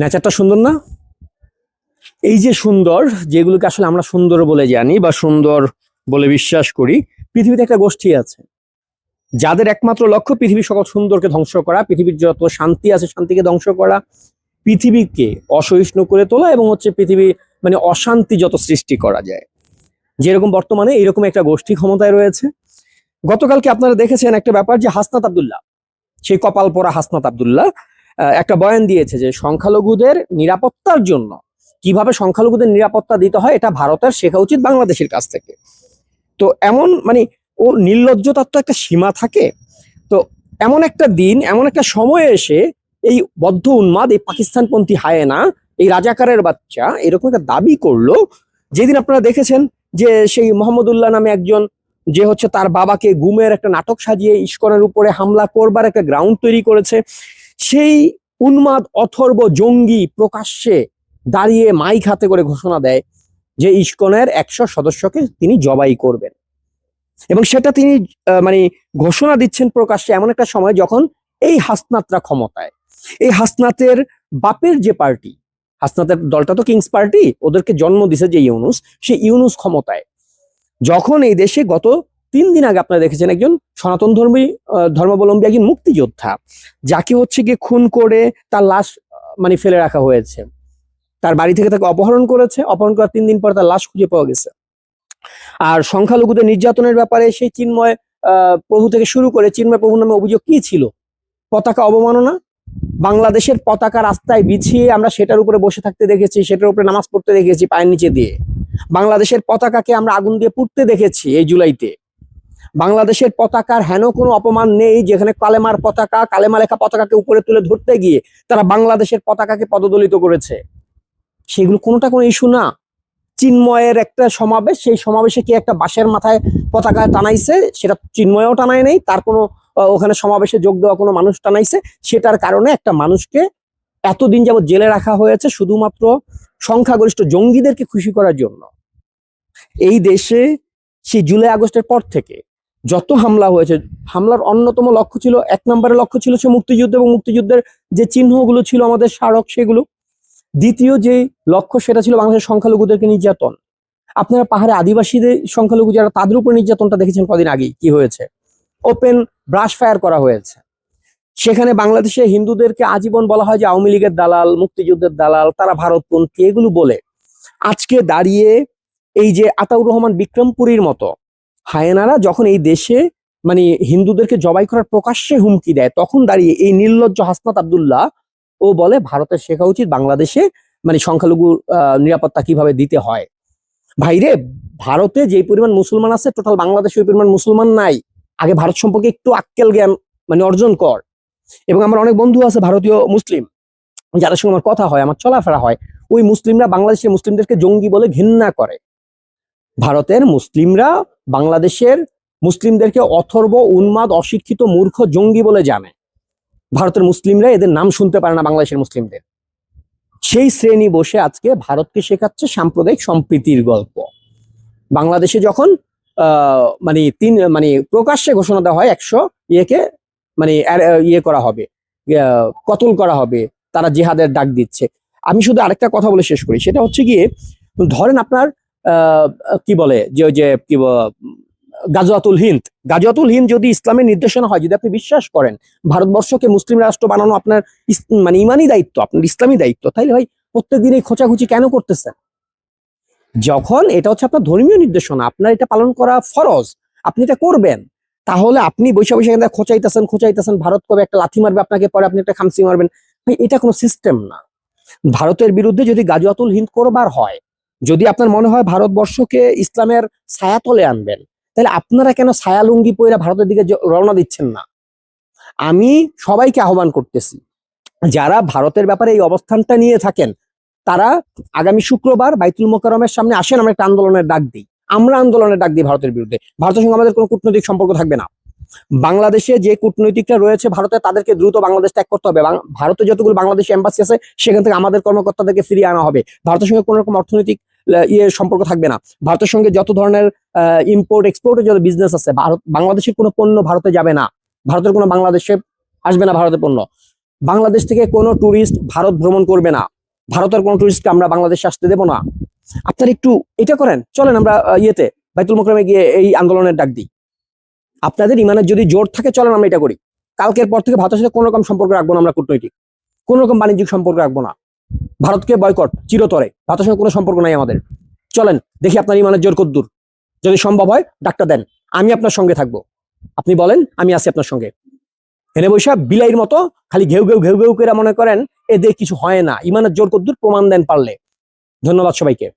নেচারটা সুন্দর না? এই যে সুন্দর, যেগুলোকে আসলে আমরা সুন্দর বলে জানি বা সুন্দর বলে বিশ্বাস করি, পৃথিবীতে একটা গোষ্ঠী আছে। যাদের একমাত্র লক্ষ্য পৃথিবীর সকল সুন্দরকে ধ্বংস করা, পৃথিবীর যত শান্তি আছে শান্তিকে ধ্বংস করা, পৃথিবীকে অসহিষ্ণু করে তোলা এবং হচ্ছে পৃথিবী মানে অশান্তি যত সৃষ্টি করা যায়। যেরকম বর্তমানে এইরকম একটা গোষ্ঠী ক্ষমতায় রয়েছে। গতকালকে আপনারা দেখেছেন একটা ব্যাপার যে হাসনাত আবদুল্লাহ, সেই কপাল পরা হাসনাত আব্দুল্লাহ একটা বয়ান দিয়েছে যে সংখ্যালঘুদের নিরাপত্তার জন্য কীভাবে সংখ্যালঘুদের নিরাপত্তা দিতে হয় এটা ভারতের শেখা উচিত বাংলাদেশের কাছ থেকে। তো এমন মানে ও নির্লজ্জতার তো একটা সীমা থাকে। তো এমন একটা দিন, এমন একটা সময় এসে এই বদ্ধ উন্মাদ, এই পাকিস্তানপন্থী হায়েনা, এই রাজাকারের বাচ্চা এরকম একটা দাবি করল। যেদিন আপনারা দেখেছেন যে সেই মোহাম্মদুল্লাহ নামে একজন যে হচ্ছে তার বাবাকে গুমের একটা নাটক সাজিয়ে ইস্কনের উপরে হামলা করবার একটা গ্রাউন্ড তৈরি করেছে। সেই উন্মাদ, অথর্ব, জঙ্গি প্রকাশ্যে দাঁড়িয়ে মাইক হাতে করে ঘোষণা দেয় যে ইস্কনের একশো সদস্যকে তিনি জবাই করবেন। এবং সেটা তিনি মানে ঘোষণা দিচ্ছেন প্রকাশ্যে এমন একটা সময় যখন এই হাসনাতরা ক্ষমতায়। এই হাসনাতের বাপের যে পার্টি, হাসনাতের দলটা তো কিংস পার্টি, ওদেরকে জন্ম দিছে যে ইউনুস, সে ইউনুস ক্ষমতায়। যখন এই দেশে গত তিন দিন আগে আপনারা দেখেছেন একজন সনাতন ধর্মী ধর্মাবলম্বী একজন মুক্তিযোদ্ধা, যাকে হচ্ছে গিয়ে খুন করে তার লাশ মানে ফেলে রাখা হয়েছে। তার বাড়ি থেকে তাকে অপহরণ করেছে। অপহরণ করার তিন দিন পর তার লাশ খুঁজে পাওয়া গেছে। আর সংখ্যালঘুদের নির্যাতনের ব্যাপারে সেই চিন্ময় প্রভু থেকে শুরু করে চিন্ময় প্রভু নামে অভিযোগ কি ছিল? পতাকা অবমাননা? বাংলাদেশের পতাকা রাস্তায় বিছিয়ে আমরা সেটার উপরে বসে থাকতে দেখেছি, সেটার উপরে নামাজ পড়তে দেখেছি পায়ের নিচে দিয়ে। বাংলাদেশের পতাকাকে আমরা আগুন দিয়ে পুড়তে দেখেছি এই জুলাইতে। বাংলাদেশের পতাকার হেন কোনো অপমান নেই, যেখানে কালেমার পতাকা, কালেমা লেখা পতাকাকে উপরে তুলে ধরতে গিয়ে তারা বাংলাদেশের পতাকাকে পদদলিত করেছে। সেগুলো কোনোটা কোনো ইস্যু না। চিন্ময়ের একটা সমাবেশ, সেই সমাবেশে কি একটা বাসের মাথায় পতাকা টানাইছে, সেটা চিন্ময়ও টানায় নেই, তার কোনো ওখানে সমাবেশে যোগ দেওয়া কোনো মানুষ টানাইছে। সেটার কারণে একটা মানুষকে এতদিন যাবত জেলে রাখা হয়েছে শুধুমাত্র সংখ্যাগরিষ্ঠ জঙ্গিদেরকে খুশি করার জন্য। এই দেশে সেই জুলাই আগস্টের পর থেকে যত হামলা হয়েছে, হামলার অন্যতম লক্ষ্য ছিল, এক নম্বরের লক্ষ্য ছিল সে মুক্তিযুদ্ধ এবং মুক্তিযুদ্ধের যে চিহ্নগুলো ছিল আমাদের স্মারক, সেগুলো। দ্বিতীয় যে লক্ষ্য, সেটা ছিল বাংলাদেশের সংখ্যালঘুদেরকে নির্যাতন। আপনারা পাহাড়ে আদিবাসীদের সংখ্যালঘু যারা, তাদের উপর নির্যাতনটা দেখেছেন কদিন আগেই, কি হয়েছে? ওপেন ব্রাশ ফায়ার করা হয়েছে। সেখানে বাংলাদেশে হিন্দুদেরকে আজীবন বলা হয় যে আওয়ামী লীগের দালাল, মুক্তিযুদ্ধের দালাল, তারা ভারতপন্থী, এগুলো বলে। আজকে দাঁড়িয়ে এই যে আতাউর রহমান বিক্রমপুরীর মতো হায়েনারা যখন এই দেশে মানে হিন্দুদেরকে জবাই করার প্রকাশ্যে হুমকি দেয়, তখন দাঁড়িয়ে এই নির্লজ্জ হাসনাত আব্দুল্লাহ ও বলে, ভারতের শেখা উচিত বাংলাদেশে মানে সংখ্যালঘু নিরাপত্তা কীভাবে দিতে হয়? ভাইরে ভারতে যে পরিমাণ মুসলমান আছে টোটাল বাংলাদেশে ওই পরিমাণ মুসলমান নাই। আগে ভারত সম্পর্কে একটু আক্কেল জ্ঞান মানে অর্জন কর। এবং আমার অনেক বন্ধু আছে ভারতীয় মুসলিম, যাদের সঙ্গে আমার কথা হয়, আমার চলাফেরা হয়। ওই মুসলিমরা বাংলাদেশের মুসলিমদেরকে জঙ্গি বলে ঘৃণা করে। ভারতের মুসলিমরা বাংলাদেশের মুসলিমদেরকে অথর্ব উন্মাদ অশিক্ষিত মূর্খ জঙ্গি বলে জানে। ভারতের মুসলিমরা এদের নাম শুনতে পারে না বাংলাদেশের মুসলিমদের। সেই শ্রেণি বসে আজকে ভারতকে শেখাচ্ছে সাম্প্রদায়িক সম্প্রীতির গল্প। বাংলাদেশে যখন মানে তিন মানে প্রকাশ্যে ঘোষণা দেওয়া হয় একশো ইয়েকে মানে ইয়ে করা হবে আহ, কতল করা হবে তারা জিহাদের ডাক দিচ্ছে। আমি শুধু আরেকটা কথা বলে শেষ করি সেটা হচ্ছে গিয়ে ধরেন আপনার কি বলে, যে যে কি গাজওয়াতুল হিন্দ। গাজওয়াতুল হিন্দ যদি ইসলামের নির্দেশনা হয়, যদি আপনি বিশ্বাস করেন, ভারতবর্ষকে মুসলিম রাষ্ট্র বানানো আপনার মানে ইমানি দায়িত্ব, আপনার ইসলামী দায়িত্ব, তাইলে ভাই প্রত্যেকদিন এই খোঁচাখুচি কেন করতেছেন? যখন এটা হচ্ছে আপনার ধর্মীয় নির্দেশনা, আপনার এটা পালন করা ফরজ, আপনি এটা করবেন, তাহলে আপনি বৈশা বৈশা এখানে খোঁচাইতেছেন খোঁচাইতেছেন, ভারত কবে একটা লাথি মারবে, আপনাকে পরে আপনি একটা খামসি মারবেন। ভাই, এটা কোনো সিস্টেম না। ভারতের বিরুদ্ধে যদি গাজওয়াতুল হিন্দ করবার হয় যদি আপনার মনে হয় ভারতবর্ষকে ইসলামের ছায়াতলে আনবেন, তাহলে আপনারা কেন ছায়া লুঙ্গি পইরা ভারতের দিকে রওনা দিচ্ছেন না? আমি সবাইকে আহ্বান করতেছি, যারা ভারতের ব্যাপারে এই অবস্থানটা নিয়ে থাকেন, তারা আগামী শুক্রবার বাইতুল মোকারমের সামনে আসেন, আমরা একটা আন্দোলনের ডাক দিই। আমরা আন্দোলনের ডাক দিই ভারতের বিরুদ্ধে। ভারতের সঙ্গে আমাদের কোনো কূটনৈতিক সম্পর্ক থাকবে না। বাংলাদেশে যে কূটনৈতিকরা রয়েছে ভারতে, তাদেরকে দ্রুত বাংলাদেশ ত্যাগ করতে হবে। ভারতে যতগুলো বাংলাদেশ এম্বাসি আছে, সেখান থেকে আমাদের কর্মকর্তাদেরকে ফিরিয়ে আনা হবে। ভারতের সঙ্গে কোনো রকম অর্থনৈতিক ইয়ে সম্পর্ক থাকবে না। ভারতের সঙ্গে যত ধরনের ইম্পোর্ট এক্সপোর্টের যত বিজনেস আছে, ভারত, বাংলাদেশের কোনো পণ্য ভারতে যাবে না। ভারতের কোনো বাংলাদেশে আসবে না ভারতের পণ্য। বাংলাদেশ থেকে কোনো ট্যুরিস্ট ভারত ভ্রমণ করবে না। ভারতের কোনো ট্যুরিস্টকে আমরা বাংলাদেশে আসতে দেবো না। আপনারা একটু এটা করেন। চলেন আমরা ইয়েতে, বাইতুল মোকরমে গিয়ে এই আন্দোলনের ডাক দিই। আপনাদের ইমানের যদি জোর থাকে, চলেন আমরা এটা করি। কালকের পর থেকে ভারতের সাথে কোনো রকম সম্পর্ক রাখব না আমরা কূটনৈতিক। কোনো রকম বাণিজ্যিক সম্পর্ক রাখব না। ভারতকে বয়কট চিরতরে। ভারতের সঙ্গে কোনো সম্পর্ক নাই আমাদের। চলেন, দেখি আপনার ইমানের জোর কদ্দূর। যদি সম্ভব হয় ডাক্তার দেন। আমি আপনার সঙ্গে থাকব। আপনি বলেন, আমি আছি আপনার সঙ্গে। হেনে বৈশা বিলাইয়ের মতো খালি ঘেউ ঘেউ ঘেউ ঘেউ করে মনে করেন এদের কিছু হয় না। ইমানের জোর কদ্দূর প্রমাণ দেন পারলে। ধন্যবাদ সবাইকে।